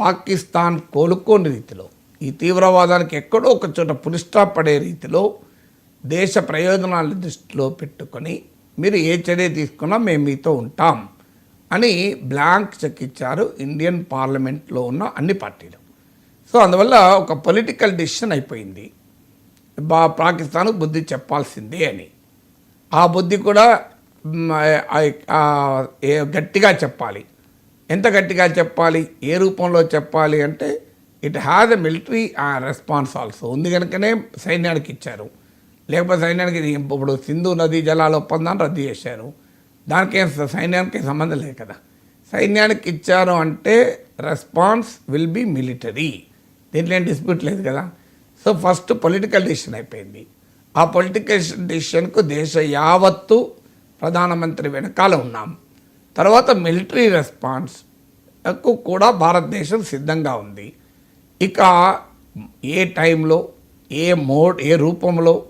పాకిస్తాన్ కోలుకోని రీతిలో ఈ తీవ్రవాదానికి ఎక్కడో ఒక చోట పులిస్టా పడే రీతిలో దేశ ప్రయోజనాలను దృష్టిలో పెట్టుకొని మీరు ఏ చర్య తీసుకున్నా మేము మీతో ఉంటాం అని బ్లాంక్ చెక్ ఇచ్చారు ఇండియన్ పార్లమెంట్లో ఉన్న అన్ని పార్టీలు. సో అందువల్ల ఒక పొలిటికల్ డిసిషన్ అయిపోయింది. బా పాకిస్తాన్కు బుద్ధి చెప్పాల్సిందే అని. ఆ బుద్ధి కూడా గట్టిగా చెప్పాలి. ఎంత గట్టిగా చెప్పాలి? ఏ రూపంలో చెప్పాలి అంటే it has a military response also. ఉంది కనుకనే సైన్యానికి ఇచ్చారు. లేకపోతే సైన్యానికి ఇప్పుడు సింధు నదీ జలాల ఒప్పందాన్ని రద్దు చేశారు. దానికేం సైన్యానికి సంబంధం లేదు కదా. సైన్యానికి ఇచ్చారు అంటే రెస్పాన్స్ విల్ బి మిలిటరీ. దీంట్లో ఏం డిస్ప్యూట్ లేదు కదా. సో ఫస్ట్ పొలిటికల్ డిసిషన్ అయిపోయింది. ఆ పొలిటికల్ డిసిషన్కు దేశ యావత్తు ప్రధానమంత్రి వెనకాల ఉన్నాం. తర్వాత మిలిటరీ రెస్పాన్స్ కూడా భారతదేశం సిద్ధంగా ఉంది. ఇక ఏ టైంలో ఏ మోడ్ ఏ రూపంలో